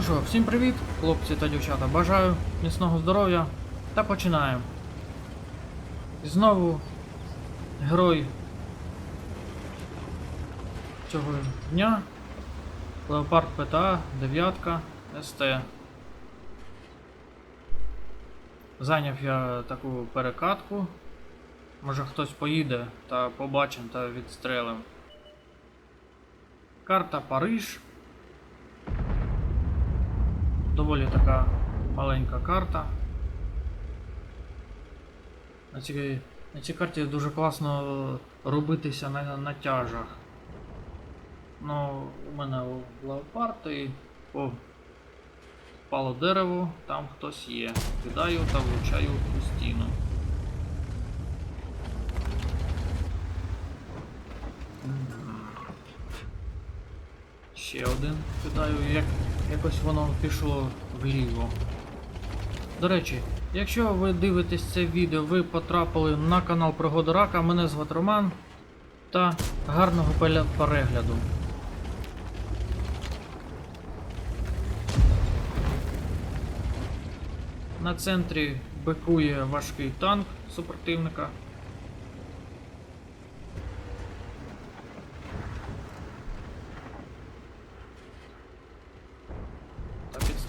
Ну що, всім привіт, хлопці та дівчата. Бажаю міцного здоров'я та починаємо. І знову герой цього дня. Леопард ПТА, дев'ятка, СТ. Зайняв я таку перекатку. Може хтось поїде та побачимо та відстрелим. Карта Париж. Доволі така маленька карта. На цій, на цій карті дуже класно робитися на натяжах. Ну, у мене леопард і о, впало дерево, там хтось є. Кидаю та влучаю у стіну. Ще один кидаю, як якось воно пішло вліво. До речі, якщо ви дивитесь це відео, ви потрапили на канал Пригоди Рака, мене звати Роман. Та гарного перегляду. На центрі бикує важкий танк супротивника.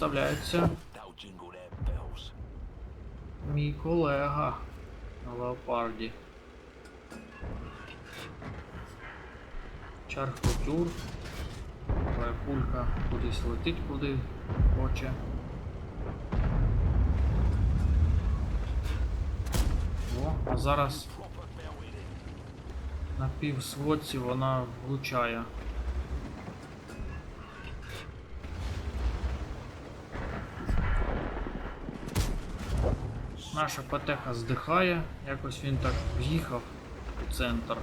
Bells. мій колега на леопарді. Чархотюр. Твоя пулька кудись летить куди хоче. О, а зараз на півсводці вона влучає. Наша патеха здихає, якось він так в'їхав у центр.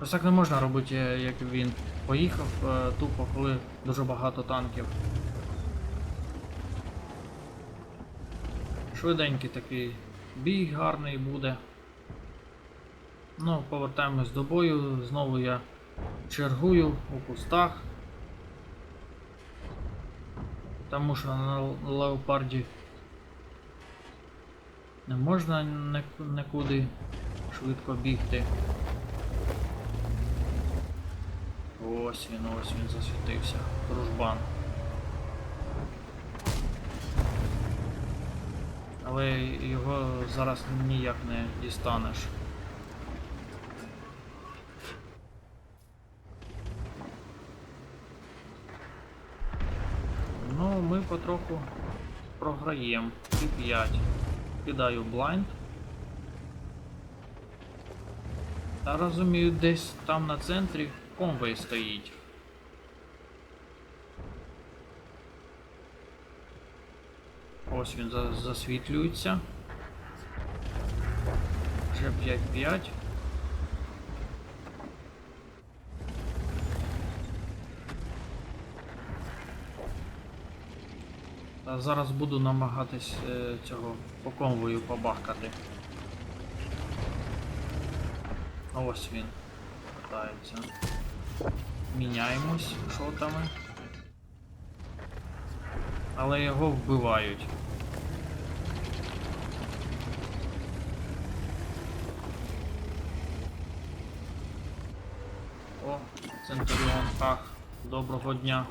Ось так не можна робити, е, як він поїхав е, тупо, коли дуже багато танків. Швиденький такий бій гарний буде. Ну, повертаємось до бою, знову я чергую у кустах. Тому що на леопарді не можна ні- нікуди швидко бігти. Ось він, ось він засвітився. Дружбан. Але його зараз ніяк не дістанеш. Ну, ми потроху програємо. І 5. Кидаю блайнд. Та розумію, десь там на центрі конвей стоїть. Ось він засвітлюється. Вже 5-5. Зараз буду намагатись е, цього по конвою побахкати. Ось він катається. Міняємось шотами. Але його вбивають. О, Центуріон, ах, доброго дня.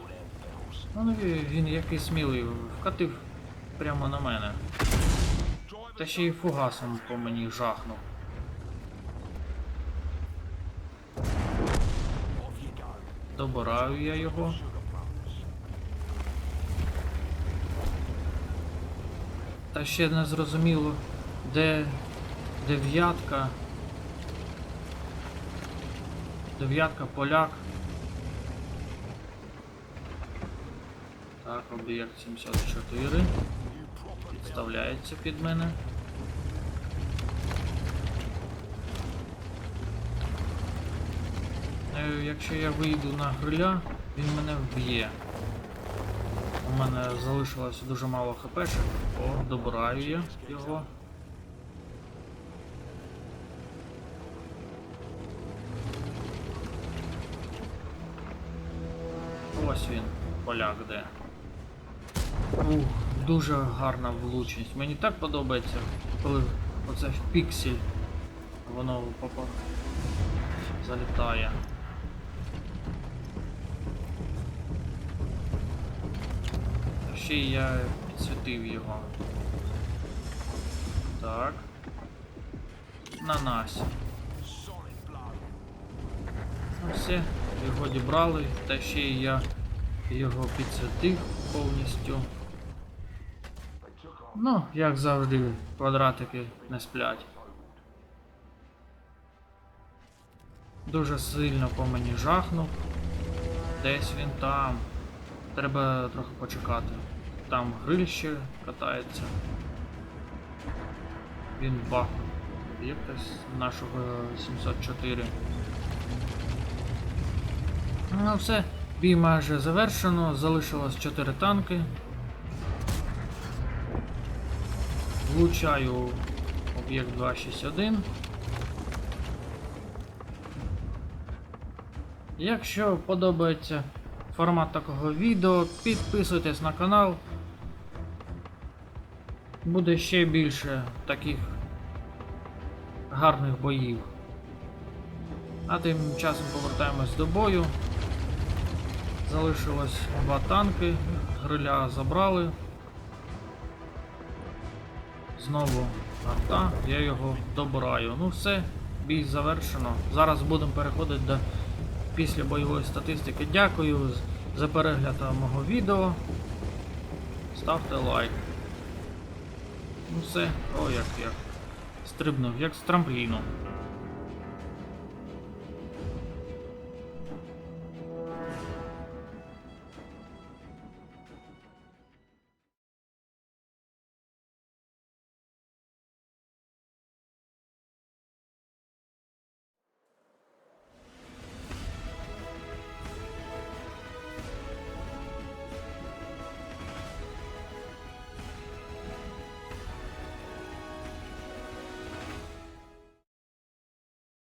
Ну, ну він, він який смілий, вкатив прямо на мене. Та ще й фугасом по мені жахнув. Добираю я його. Та ще не зрозуміло, де дев'ятка. Дев'ятка поляк. Так, об'єкт 74. Підставляється під мене. Е, Якщо я вийду на гриля, він мене вб'є. У мене залишилось дуже мало хпшек. О, добираю я його. Ось він. поляк де. Ух, дуже гарна влучність. Мені так подобається, коли оце в піксель воно попа залітає. Та Ще я підсвітив його. Так. На нас. Ну все, його дібрали, та ще й я його підсвітив повністю. Ну, як завжди, квадратики не сплять. Дуже сильно по мені жахнув. Десь він там. Треба трохи почекати. Там гриль ще катається. Він бахнув. Є нашого 704. Ну все, бій майже завершено, залишилось 4 танки. Влучаю об'єкт 261. Якщо подобається формат такого відео, підписуйтесь на канал. Буде ще більше таких гарних боїв. А тим часом повертаємось до бою. Залишилось два танки, гриля забрали. Знову арта, я його добираю. Ну все, бій завершено. Зараз будемо переходити до після бойової статистики. Дякую за перегляд мого відео. Ставте лайк. Ну все, о як як. Стрибнув, як з трампліну.